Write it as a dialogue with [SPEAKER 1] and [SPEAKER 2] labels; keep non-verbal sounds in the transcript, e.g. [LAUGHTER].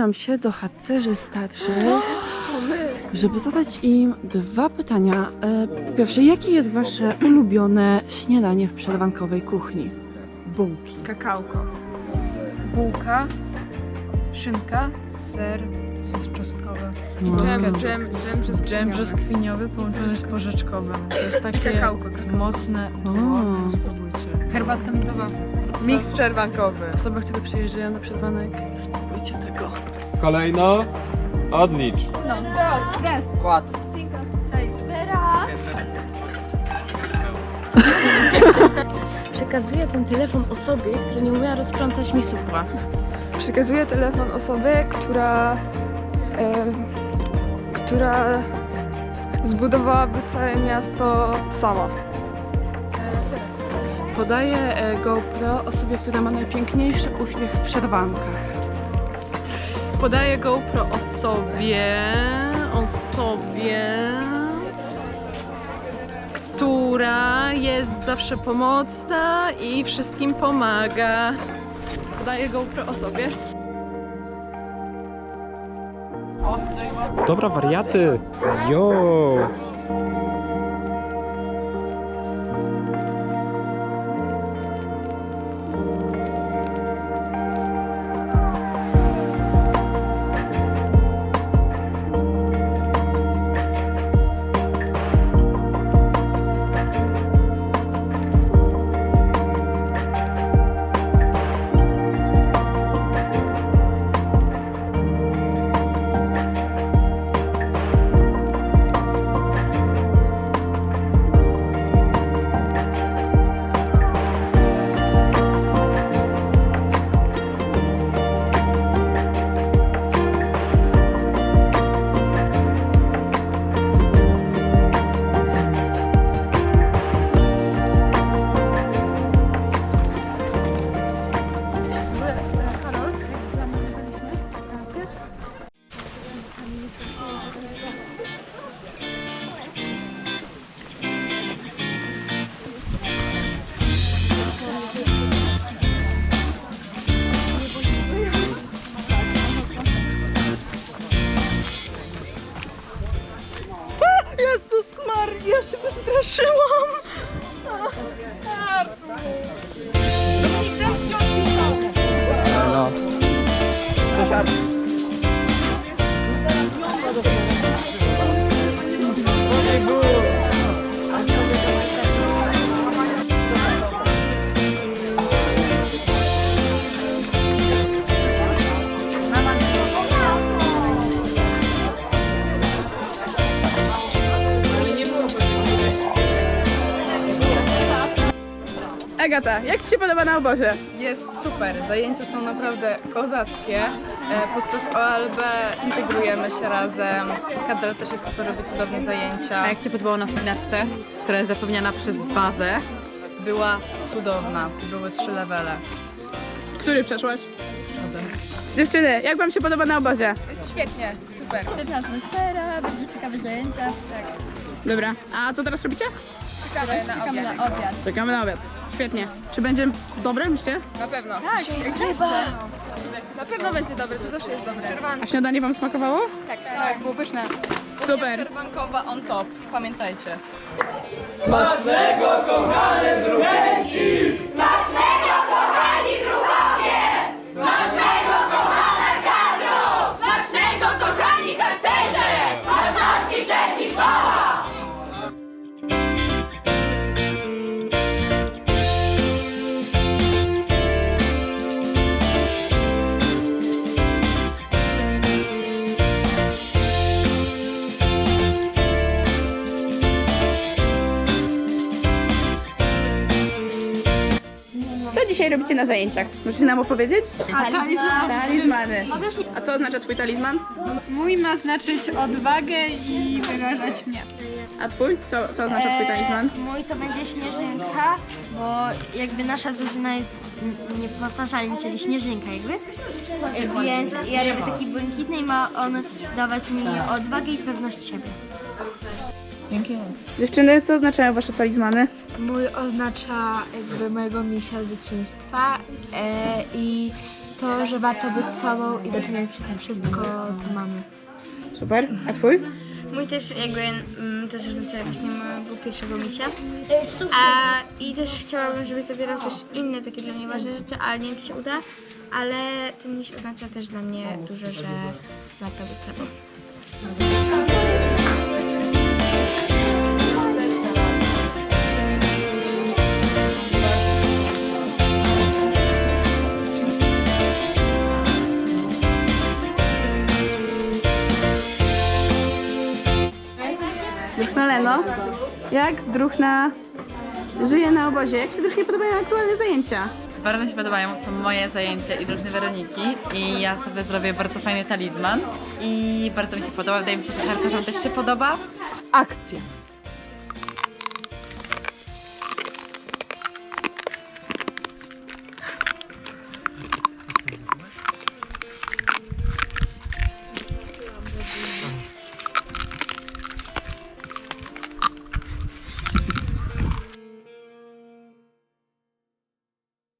[SPEAKER 1] zbliżam się do harcerzy starszych, żeby zadać im dwa pytania. E, Po pierwsze, jakie jest wasze ulubione śniadanie w przerwankowej kuchni? Bułki.
[SPEAKER 2] Kakałko. Bułka, szynka, ser, sos czosnkowy. I
[SPEAKER 1] Wow.
[SPEAKER 2] dżem, dżem, dżem brzoskwiniowy.
[SPEAKER 3] Dżem brzoskwiniowy połączony z porzeczkowym. To jest takie
[SPEAKER 2] Kakałko, kakao.
[SPEAKER 3] mocne.
[SPEAKER 1] O.
[SPEAKER 3] Spróbujcie.
[SPEAKER 2] Herbatka miętowa.
[SPEAKER 3] Miks przerwankowy.
[SPEAKER 1] Osoby, które przyjeżdżają na przerwanek, spróbujcie tego.
[SPEAKER 4] Kolejno odlicz. [LAUGHS]
[SPEAKER 5] Przekazuję ten telefon osobie, która nie umiała rozplątać mi supła.
[SPEAKER 6] Przekazuję telefon osobie, która, e, która zbudowałaby całe miasto sama.
[SPEAKER 1] Podaję e, GoPro osobie, która ma najpiękniejszy uśmiech w przerwankach.
[SPEAKER 3] Podaję GoPro osobie, osobie, która jest zawsze pomocna i wszystkim pomaga. Podaję GoPro osobie.
[SPEAKER 4] Dobra, wariaty. Jo.
[SPEAKER 3] Maria, się wystraszyłam!
[SPEAKER 2] Agata, jak Ci się podoba na obozie? Jest super. Zajęcia są naprawdę kozackie. E, Podczas OLB integrujemy się razem. Kadra też jest super, robi cudowne zajęcia.
[SPEAKER 7] A jak Cię podobało na wspinaczce, która jest zapewniana przez bazę?
[SPEAKER 2] Była cudowna. Były trzy levele.
[SPEAKER 8] Który przeszłaś? Dziewczyny, jak wam się podoba na obozie?
[SPEAKER 2] Jest świetnie, super.
[SPEAKER 5] Świetna atmosfera, bardzo ciekawe zajęcia. Tak,
[SPEAKER 8] Dobra, a co teraz robicie?
[SPEAKER 2] Czekamy na
[SPEAKER 5] czekamy
[SPEAKER 2] obiad.
[SPEAKER 5] na obiad.
[SPEAKER 8] Czekamy na obiad. Świetnie. Czy będzie dobre, myślicie?
[SPEAKER 2] Na pewno.
[SPEAKER 5] Tak, jest.
[SPEAKER 2] Na pewno będzie dobre, to zawsze jest dobre.
[SPEAKER 8] A śniadanie wam smakowało?
[SPEAKER 2] Tak, było pyszne.
[SPEAKER 8] Super.
[SPEAKER 2] Czerwankowa on top, pamiętajcie.
[SPEAKER 8] Co dzisiaj robicie na zajęciach? Możecie nam opowiedzieć? Talizmany. A co oznacza twój talizman?
[SPEAKER 6] Mój ma znaczyć odwagę i wyrażać mnie.
[SPEAKER 8] A twój? Co, co oznacza twój talizman?
[SPEAKER 5] Mój to będzie śnieżynka, bo jakby nasza drużyna jest n- niepowtarzalna, czyli śnieżynka jakby. E, Więc ja robię taki błękitny i ma on dawać mi odwagę i pewność siebie.
[SPEAKER 8] Dziewczyny, co oznaczają wasze talizmany?
[SPEAKER 6] Mój oznacza jakby mojego misia z dzieciństwa e, i
[SPEAKER 5] to, że warto być sobą i doceniać wszystko, co mamy.
[SPEAKER 8] Super. A twój?
[SPEAKER 5] Mój też jakby mm, też oznacza właśnie mojego pierwszego misia. A i też chciałabym, żeby zawierał też inne takie dla mnie ważne rzeczy, ale nie wiem czy się uda. Ale ten miś oznacza też dla mnie dużo, że warto być sobą.
[SPEAKER 8] Druhna Leno. Jak Druhna żyje na obozie? Jak się Druhnie podobają aktualne zajęcia?
[SPEAKER 7] Bardzo mi się podobają, są moje zajęcia i drużyny Weroniki i ja sobie zrobię bardzo fajny talizman i bardzo mi się podoba, wydaje mi się, że harcerzom też się podoba.
[SPEAKER 1] Akcja.